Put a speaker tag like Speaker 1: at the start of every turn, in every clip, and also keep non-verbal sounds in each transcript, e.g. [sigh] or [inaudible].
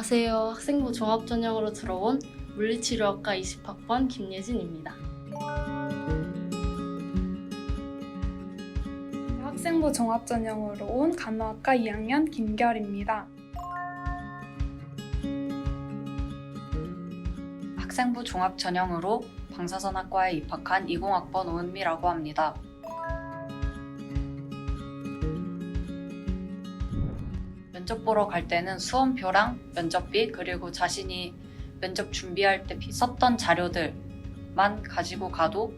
Speaker 1: 안녕하세요. 학생부 종합 전형으로 들어온 물리치료학과 20학번 김예진입니다.
Speaker 2: 학생부 종합 전형으로 온 간호학과 2학년 김결입니다.
Speaker 3: 학생부 종합 전형으로 방사선학과에 입학한 20학번 오은미라고 합니다. 면접 보러 갈 때는 수험표랑 면접비 그리고 자신이 면접 준비할 때 썼던 자료들만 가지고 가도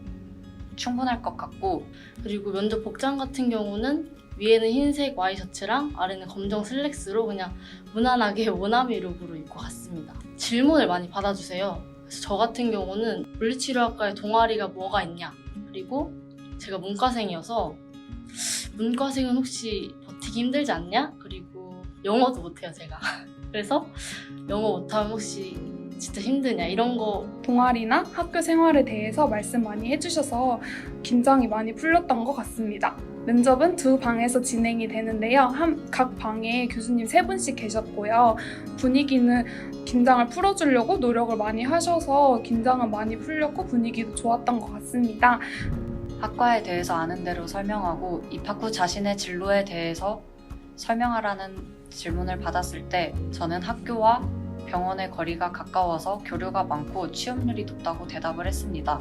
Speaker 3: 충분할 것 같고
Speaker 1: 그리고 면접 복장 같은 경우는 위에는 흰색 와이셔츠랑 아래는 검정 슬랙스로 그냥 무난하게 [laughs] 원아미 룩으로 입고 갔습니다. 질문을 많이 받아주세요. 그래서 저 같은 경우는 물리치료학과에 동아리가 뭐가 있냐 그리고 제가 문과생이어서 문과생은 혹시 버티기 힘들지 않냐? 그리고 영어도 못해요 제가. [laughs] 그래서 영어 못하면 혹시 진짜 힘드냐 이런 거
Speaker 2: 동아리나 학교 생활에 대해서 말씀 많이 해주셔서 긴장이 많이 풀렸던 것 같습니다. 면접은 두 방에서 진행이 되는데요. 한, 각 방에 교수님 세 분씩 계셨고요. 분위기는 긴장을 풀어주려고 노력을 많이 하셔서 긴장은 많이 풀렸고 분위기도 좋았던 것 같습니다.
Speaker 3: 학과에 대해서 아는 대로 설명하고 입학 후 자신의 진로에 대해서 설명하라는 질문을 받았을 때 저는 학교와 병원의 거리가 가까워서 교류가 많고 취업률이 높다고 대답을 했습니다.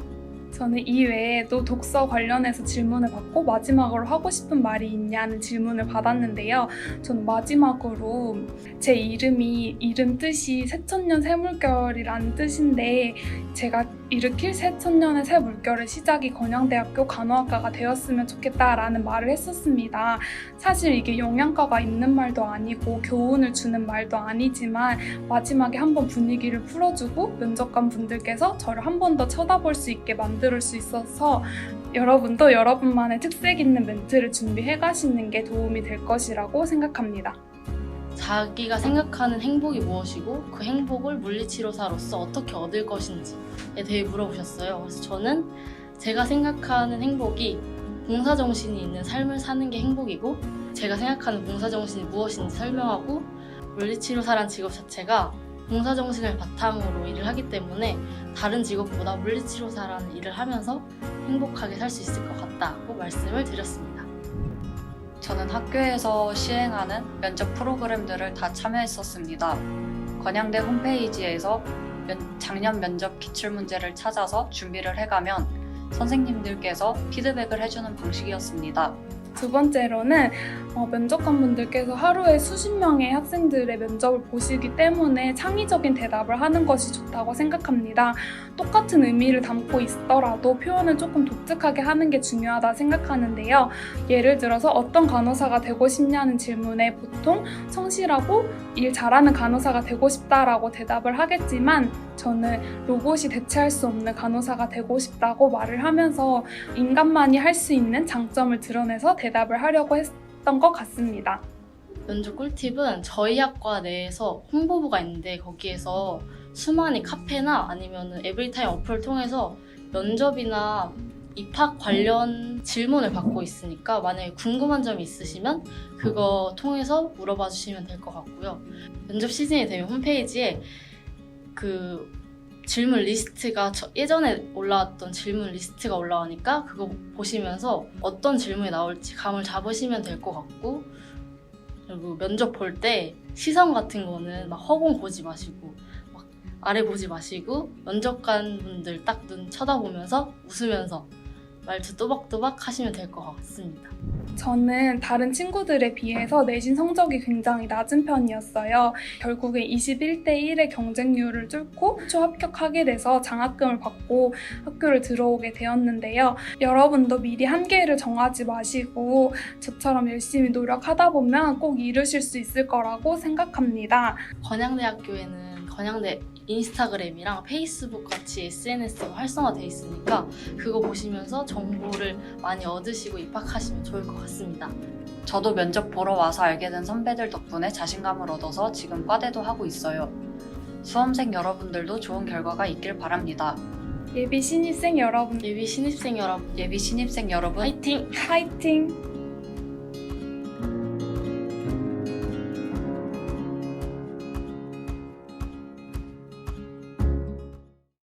Speaker 2: 저는 이외에도 독서 관련해서 질문을 받고 마지막으로 하고 싶은 말이 있냐는 질문을 받았는데요. 저는 마지막으로 제 이름이 이름 뜻이 새천년 새물결이라는 뜻인데 제가 일으킬 새 천년의 새 물결의 시작이 건양대학교 간호학과가 되었으면 좋겠다라는 말을 했었습니다. 사실 이게 영양가가 있는 말도 아니고 교훈을 주는 말도 아니지만 마지막에 한번 분위기를 풀어주고 면접관 분들께서 저를 한 번 더 쳐다볼 수 있게 만들 수 있어서 여러분도 여러분만의 특색 있는 멘트를 준비해 가시는 게 도움이 될 것이라고 생각합니다.
Speaker 1: 자기가 생각하는 행복이 무엇이고 그 행복을 물리치료사로서 어떻게 얻을 것인지에 대해 물어보셨어요. 그래서 저는 제가 생각하는 행복이 봉사정신이 있는 삶을 사는 게 행복이고 제가 생각하는 봉사정신이 무엇인지 설명하고 물리치료사란 직업 자체가 봉사정신을 바탕으로 일을 하기 때문에 다른 직업보다 물리치료사라는 일을 하면서 행복하게 살 수 있을 것 같다고 말씀을 드렸습니다.
Speaker 3: 저는 학교에서 시행하는 면접 프로그램들을 다 참여했었습니다. 건양대 홈페이지에서 면- 작년 면접 기출문제를 찾아서 준비를 해가면 선생님들께서 피드백을 해주는 방식이었습니다.
Speaker 2: 두 번째로는 어, 면접관분들께서 하루에 수십 명의 학생들의 면접을 보시기 때문에 창의적인 대답을 하는 것이 좋다고 생각합니다. 똑같은 의미를 담고 있더라도 표현을 조금 독특하게 하는 게 중요하다 생각하는데요. 예를 들어서 어떤 간호사가 되고 싶냐는 질문에 보통 성실하고 일 잘하는 간호사가 되고 싶다라고 대답을 하겠지만 저는 로봇이 대체할 수 없는 간호사가 되고 싶다고 말을 하면서 인간만이 할 수 있는 장점을 드러내서 대답을 하려고 했던 것 같습니다.
Speaker 1: 면접 꿀팁은 저희 학과 내에서 홍보부가 있는데 거기에서 수많은 카페나 아니면 에브리타임 어플을 통해서 면접이나 입학 관련 질문을 받고 있으니까 만약에 궁금한 점이 있으시면 그거 통해서 물어봐 주시면 될 것 같고요. 면접 시즌이 되면 홈페이지에 그 질문 리스트가 저- 예전에 올라왔던 질문 리스트가 올라오니까 그거 보시면서 어떤 질문이 나올지 감을 잡으시면 될 것 같고 그리고 면접 볼 때 시선 같은 거는 막 허공 보지 마시고 막 아래 보지 마시고 면접관 분들 딱 눈 쳐다보면서 웃으면서 말투 또박또박 하시면 될 것 같습니다.
Speaker 2: 저는 다른 친구들에 비해서 내신 성적이 굉장히 낮은 편이었어요. 결국에 21대 1의 경쟁률을 뚫고 초 합격하게 돼서 장학금을 받고 학교를 들어오게 되었는데요. 여러분도 미리 한계를 정하지 마시고 저처럼 열심히 노력하다 보면 꼭 이루실 수 있을 거라고 생각합니다.
Speaker 1: 건양대학교에는 건양대 인스타그램이랑 페이스북 같이 SNS가 활성화돼 있으니까 그거 보시면서 정보를 많이 얻으시고 입학하시면 좋을 것 같습니다.
Speaker 3: 저도 면접 보러 와서 알게 된 선배들 덕분에 자신감을 얻어서 지금 과대도 하고 있어요. 수험생 여러분들도 좋은 결과가 있길 바랍니다.
Speaker 2: 예비 신입생 여러분
Speaker 1: 예비 신입생 여러분
Speaker 3: 예비 신입생 여러분
Speaker 1: 화이팅!
Speaker 2: 화이팅!